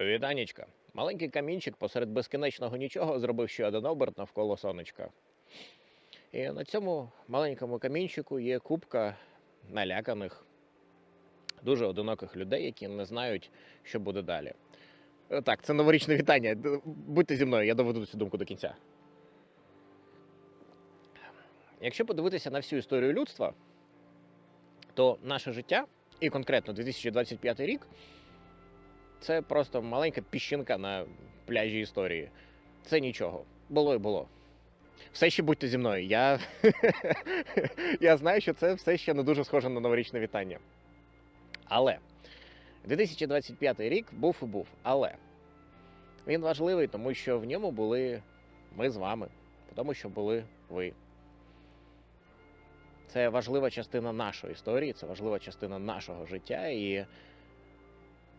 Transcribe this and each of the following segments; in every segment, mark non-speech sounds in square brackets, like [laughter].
Вітанічка. Маленький камінчик посеред безкінечного нічого зробив ще один оберт навколо сонечка. І на цьому маленькому камінчику є купка наляканих, дуже одиноких людей, які не знають, що буде далі. Е, Так, це новорічне вітання. Будьте зі мною, я доведу цю думку до кінця. Якщо подивитися на всю історію людства, то наше життя, і конкретно 2025 рік, це просто маленька піщинка на пляжі історії. Це нічого. Було і було. Все ще будьте зі мною. Я, [laughs] я знаю, що це все ще не дуже схоже на новорічне вітання. Але 2025 рік був і був. Але він важливий, тому що в ньому були ми з вами, тому що були ви. Це важлива частина нашої історії, це важлива частина нашого життя. І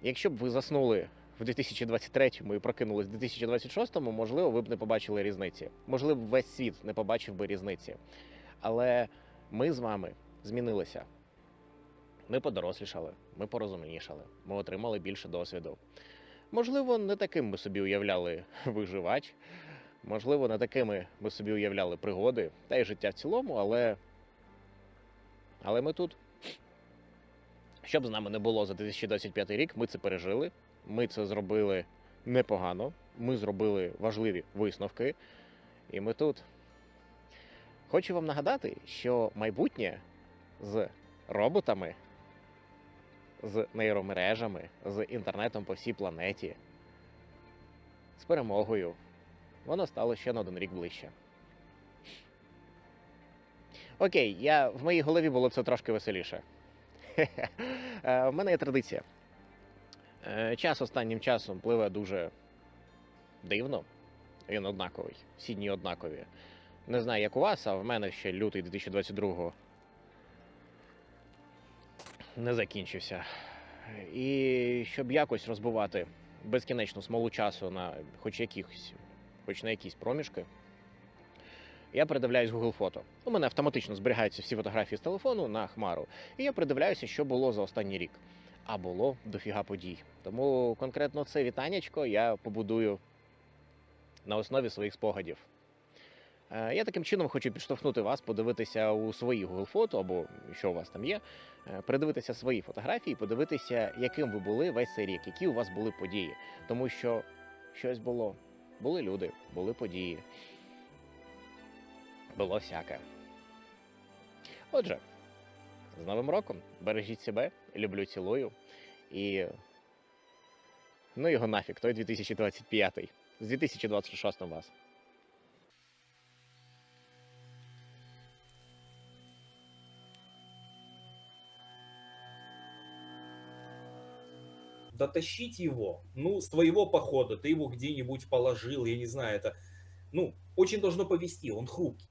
якщо б ви заснули в 2023-му і прокинулись в 2026-му, можливо, ви б не побачили різниці. Можливо, весь світ не побачив би різниці. Але ми з вами змінилися. Ми подорослішали, ми порозумнішали, ми отримали більше досвіду. Можливо, не таким ми собі уявляли [laughs] виживач, можливо, не такими ми собі уявляли пригоди та й життя в цілому, але. Але ми тут. Що б з нами не було за 2025 рік, ми це пережили, ми це зробили непогано, ми зробили важливі висновки, і ми тут. Хочу вам нагадати, що майбутнє з роботами, з нейромережами, з інтернетом по всій планеті, з перемогою, воно стало ще на один рік ближче. Окей, я, в моїй голові було це трошки веселіше. Е, В мене є традиція. Е, Час останнім часом пливе дуже дивно. Він однаковий. Всі дні однакові. Не знаю, як у вас, а в мене ще лютий 2022-го не закінчився. І щоб якось розбивати безкінечну смолу часу на хоч якихось, хоч на якісь проміжки, я передивляюсь Google фото. У мене автоматично зберігаються всі фотографії з телефону на хмару. І я придивляюся, що було за останній рік. А було дофіга подій. Тому конкретно це вітаннячко я побудую на основі своїх спогадів. Е, Я таким чином хочу підштовхнути вас, подивитися у свої Google фото або що у вас там є, е, передивитися свої фотографії, подивитися, яким ви були весь цей рік, які у вас були події. Тому що щось було. Були люди, були події. Було всяке. Отже, з Новим роком бережіть себе, люблю, цілую. І. Ну його нафіг, той 2025. З 2026 вас. дотащить его, ну, с твоего похода, ты его где-нибудь положил, я не знаю, это, ну, очень должно повести, он хрупкий.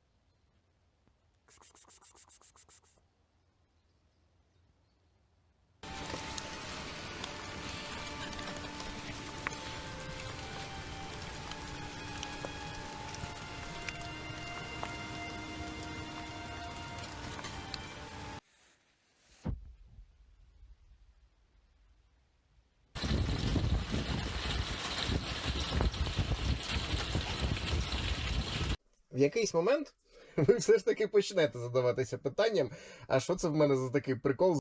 Якийсь момент [laughs] ви все ж таки почнете задаватися питанням, а що це в мене за такий прикол?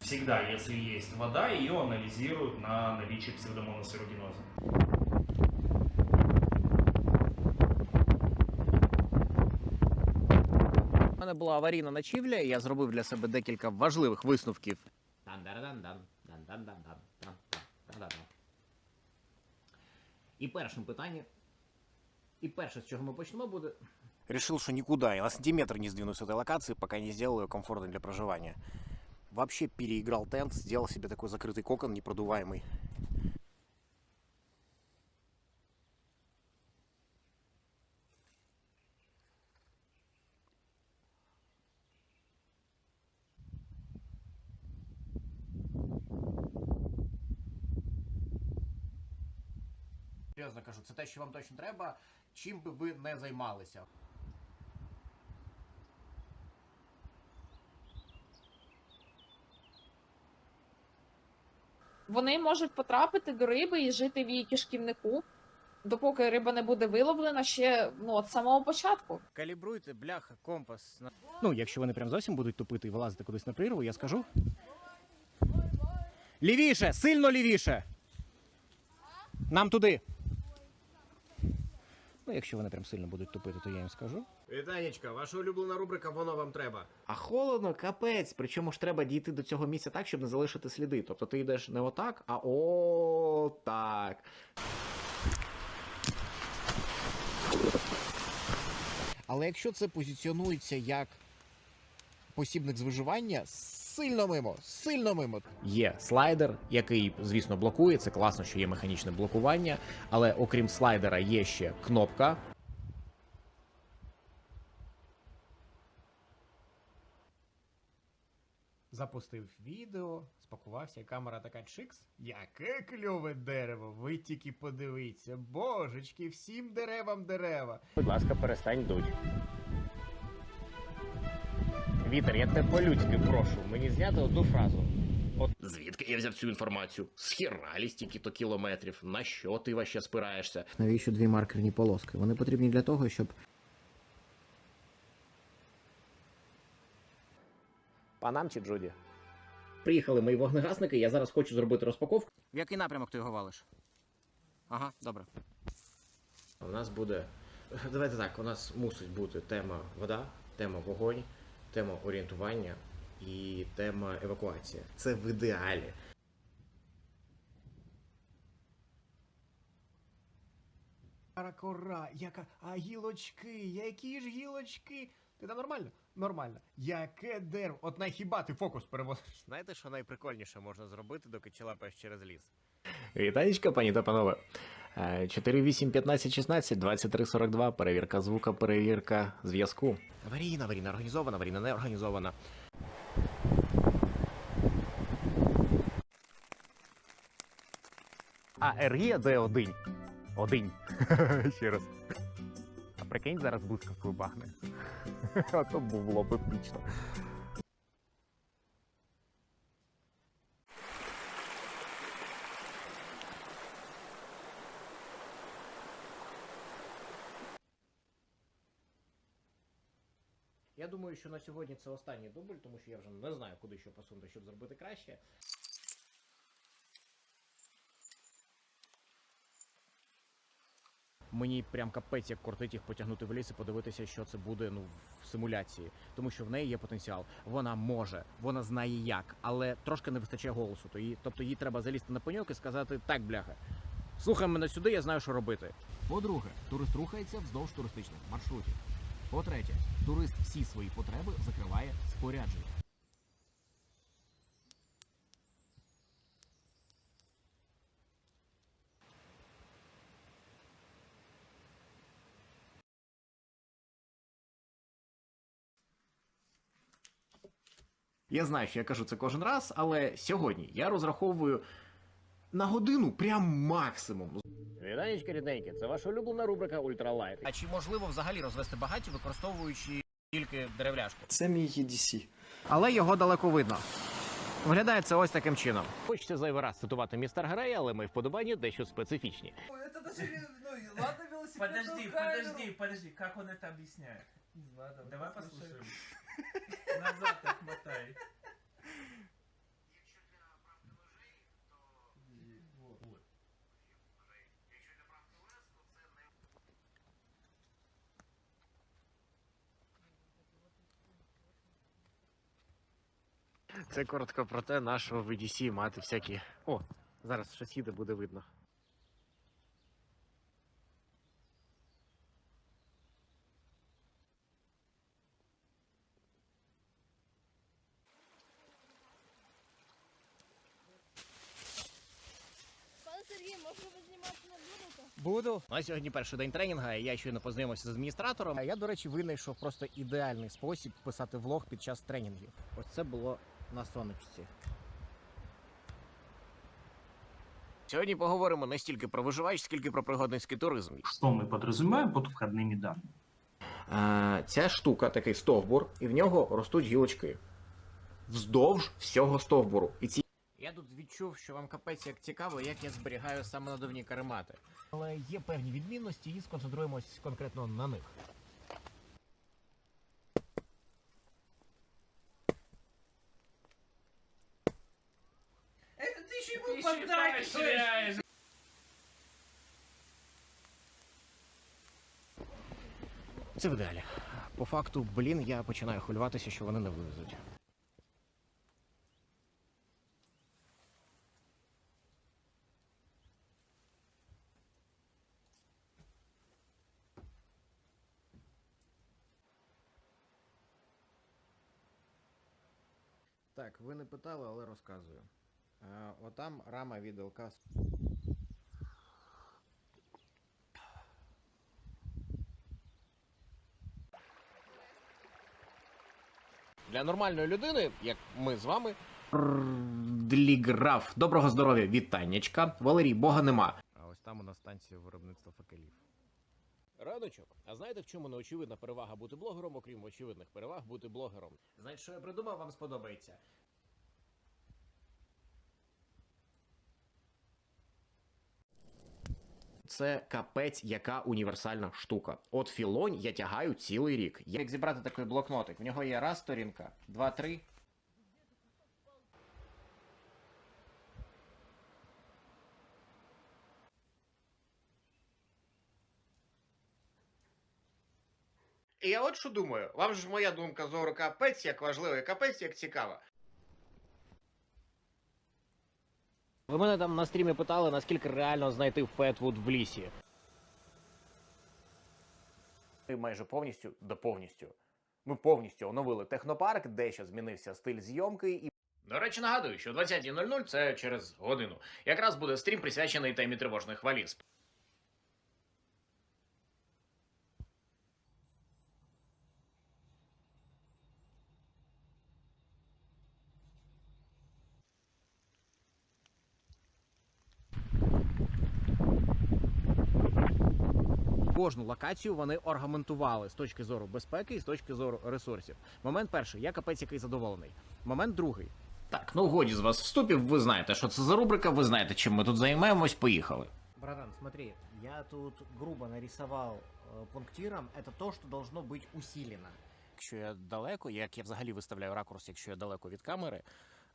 Всегда, если есть вода, ее анализируют на наличие псевдомонаса мене була аварійна ночівля, і я зробив для себе декілька важливих висновків. І першим питанням. І перше, з чого ми почнемо, буде. Решил, что никуда, я на сантиметр не сдвинусь с этой локации, пока не сделал ее комфортной для проживания. Вообще переиграл тент, сделал себе такой закрытый кокон непродуваемый. Серйозно кажу, це те, що вам точно треба, чим би ви не займалися. Вони можуть потрапити до риби і жити в її кишківнику, допоки риба не буде виловлена ще ну, от самого початку. Калібруйте, бляха, компас. Ну, якщо вони прям зовсім будуть тупити і вилазити кудись на прірву, я скажу. Лівіше! Сильно лівіше! Нам туди. Ну, якщо вони прям сильно будуть тупити, то я їм скажу. Вітанечка, ваша улюблена рубрика Воно вам треба. А холодно, капець. Причому ж треба дійти до цього місця так, щоб не залишити сліди. Тобто ти йдеш не отак, а о так. Але якщо це позиціонується як посібник з виживання, сильно мимо, сильно мимо. Є слайдер, який, звісно, блокує. Це класно, що є механічне блокування. Але окрім слайдера, є ще кнопка. Запустив відео, спакувався, і камера така чикс. Яке кльове дерево! Ви тільки подивіться, божечки, всім деревам дерева. Будь ласка, перестань дуть. Вітер, я тебе по-людськи прошу, мені зняти одну фразу. От звідки я взяв цю інформацію? З хіра стільки-то кілометрів. На що ти ваще спираєшся? Навіщо дві маркерні полоски? Вони потрібні для того, щоб Панам чи Джуді? Приїхали мої вогнегасники, я зараз хочу зробити розпаковку. В який напрямок ти його валиш? Ага, добре. У нас буде. Давайте так, у нас мусить бути тема вода, тема вогонь, тема орієнтування і тема евакуація. Це в ідеалі. Кора, яка. А гілочки, які ж гілочки? Ти там нормально? Нормально. Яке дерево? От на хіба ти фокус переводиш? Знаєте, що найприкольніше можна зробити, доки челапаєш через ліс? Вітанечка, пані та панове. Е, 4, 8, 15, 16, 23, 42, перевірка звука, перевірка зв'язку. Аварійна, аварійна, організована, аварійна, не організована. А Ергія де один. Один. [laughs] Ще раз. А прикинь, зараз блискавкою бахне. [laughs] А то було б епічно. Я думаю, що на сьогодні це останній дубль, тому що я вже не знаю, куди що посунути, щоб зробити краще. Мені прям капець як кортить їх потягнути в ліс і подивитися, що це буде ну в симуляції, тому що в неї є потенціал. Вона може, вона знає як, але трошки не вистачає голосу. То їй, тобто їй треба залізти на пеньок і сказати так, бляха. Слухай мене сюди, я знаю, що робити. По-друге, турист рухається вздовж туристичних маршрутів. По-третє, турист всі свої потреби закриває спорядженням. Я знаю, що я кажу це кожен раз, але сьогодні я розраховую на годину прям максимум. Вітанечка, рідненькі, це ваша улюблена рубрика Ультралайт. А чи можливо взагалі розвести багаття, використовуючи тільки деревляшку? Це мій EDC. Але його далеко видно. Виглядає це ось таким чином. Хочеться зайвий раз цитувати містер Грея, але ми вподобання дещо специфічні. Это даже, не- ну и ладно велосипед. Подожди, подожди, подожди, как он это объясняет? Не знаю, давай, Давай послушаем. послушаем. Назад так Це коротко про те, нашого в EDC мати всякі. О, зараз щось їде, буде видно. Пане Сергій, може ви знімати не будете? Буду. На сьогодні перший день тренінгу, і я щойно познайомився з адміністратором. А я, до речі, винайшов просто ідеальний спосіб писати влог під час тренінгів. Ось це було на сонечці. Сьогодні поговоримо не стільки про виживач, скільки про пригодницький туризм. Что мы подразумеваем под входными данными? А, ця штука такий стовбур, і в нього ростуть гілочки. Вздовж всього стовбуру. І ці. Я тут відчув, що вам капець як цікаво, як я зберігаю саме надувні каремати. Але є певні відмінності і сконцентруємось конкретно на них. Ты поддакиваешь. Це в ідеалі. По факту, блін, я починаю хвилюватися, що вони не вивезуть. Так, ви не питали, але розказую. Е, отам рама від ЛК Для нормальної людини, як ми з вами. Дліграф. Доброго здоров'я, вітаннячка. Валерій, Бога нема. А ось там у нас станція виробництва факелів. Раночок. А знаєте, в чому неочевидна перевага бути блогером, окрім очевидних переваг бути блогером? Знаєте, що я придумав, вам сподобається. Це капець, яка універсальна штука. От філонь я тягаю цілий рік. Як зібрати такий блокнотик? В нього є раз сторінка, два, три. І я от що думаю, вам ж моя думка зору капець як важлива, і капець як цікава. Ви мене там на стрімі питали, наскільки реально знайти Фетвуд в лісі. Ми майже повністю до повністю. Ми повністю оновили технопарк, дещо змінився стиль зйомки і. До речі, нагадую, що 20.00 це через годину. Якраз буде стрім присвячений темі тривожних валіз. Кожну локацію вони аргументували з точки зору безпеки і з точки зору ресурсів. Момент перший, я капець який задоволений. Момент другий. Так, ну годі з вас вступів, ви знаєте, що це за рубрика, ви знаєте, чим ми тут займаємось, поїхали. Братан, смотри, я тут грубо нарисовал э, пунктиром, это то, что должно быть усилено. Якщо я далеко, як я взагалі виставляю ракурс, якщо я далеко від камери,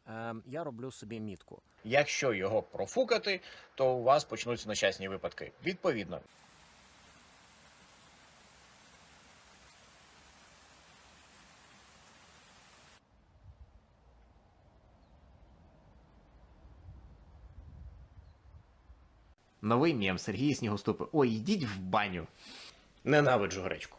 е, я роблю собі мітку. Якщо його профукати, то у вас почнуться нещасні випадки. Відповідно. Новий мєм Сергій Снігоступи. Ой, йдіть в баню. Ненавиджу гречку.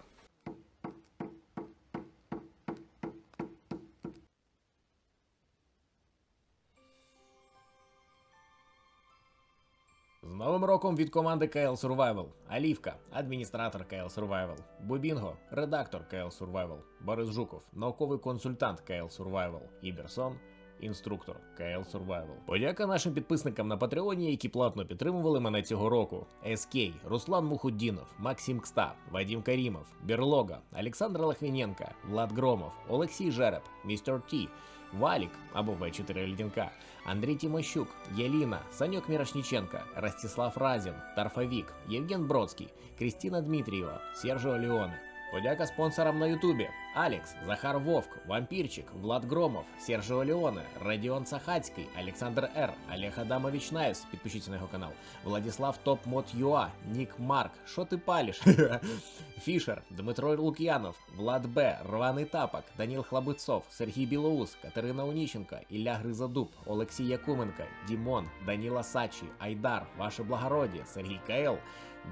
З Новим роком від команди KL Survival. Алівка, адміністратор KL Survival. Бубінго, редактор KL Survival. Борис Жуков, науковий консультант KL Survival. Іберсон, інструктор KL Survival. Подяка нашим підписникам на Патреоні, які платно підтримували мене цього року. SK, Руслан Мухуддінов, Максим Кста, Вадим Карімов, Бірлога, Олександр Лахвіненка, Влад Громов, Олексій Жереб, Містер Ті, Валік або В4 Лідінка, Андрій Тимощук, Єліна, Саньок Мірошніченка, Ростислав Разін, Тарфавік, Євген Бродський, Крістіна Дмитрієва, Сержо Леоне. Подяка спонсорам на Ютубі: Алекс, Захар Вовк, Вампірчик, Влад Громов, Сержо Леоне, Радіон Сахацький, Олександр Р, Олег Адамович Наєвс, підпишіться на його канал, Владислав Топ Мод Юа, Нік Марк, що ти палиш? [laughs] Фішер, Дмитро Лук'янов, Влад Б, Рваний Тапок, Даніл Хлабицов, Сергій Білоус, Катерина Оніщенка, Ілля Гризадуб, Олексій Якуменко, Дімон, Даніла Сачі, Айдар, Ваше Благородіє, Сергій Кайл,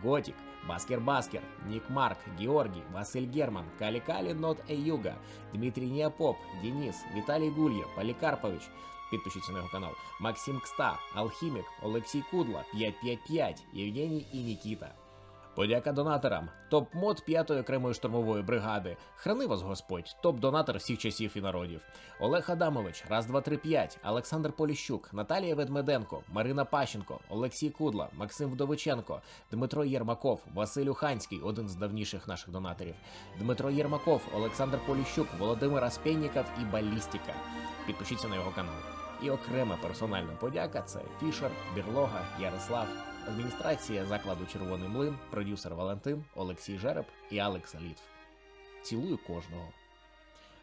Готік, Баскер Баскер, Нік Марк, Георгій, Василь Герман, Калі Калі Нот Еюга, Дмитрій Ніапоп, Денис, Віталій Гульєв, Полікарпович. Підпишіться на його канал. Максим Кста, Алхімік, Олексій Кудла, 555, Євгеній і Нікіта. Подяка донаторам. Топ-мод 5-ї окремої штурмової бригади. Храни вас Господь, топ-донатор всіх часів і народів. Олег Адамович, раз, два, три, п'ять, Олександр Поліщук, Наталія Ведмеденко, Марина Пащенко, Олексій Кудла, Максим Вдовиченко, Дмитро Єрмаков, Василь Уханський, один з давніших наших донаторів, Дмитро Єрмаков, Олександр Поліщук, Володимир Аспєнніков і Балістіка. Підпишіться на його канал. І окрема персональна подяка це Фішер, Бірлога, Ярослав, адміністрація закладу Червоний млин, продюсер Валентин, Олексій Жереб і Алекс Літв. Цілую кожного.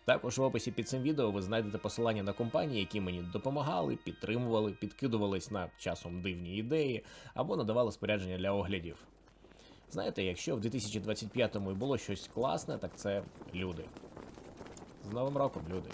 Також в описі під цим відео ви знайдете посилання на компанії, які мені допомагали, підтримували, підкидувались на часом дивні ідеї або надавали спорядження для оглядів. Знаєте, якщо в 2025-му і було щось класне, так це люди. З Новим роком, люди!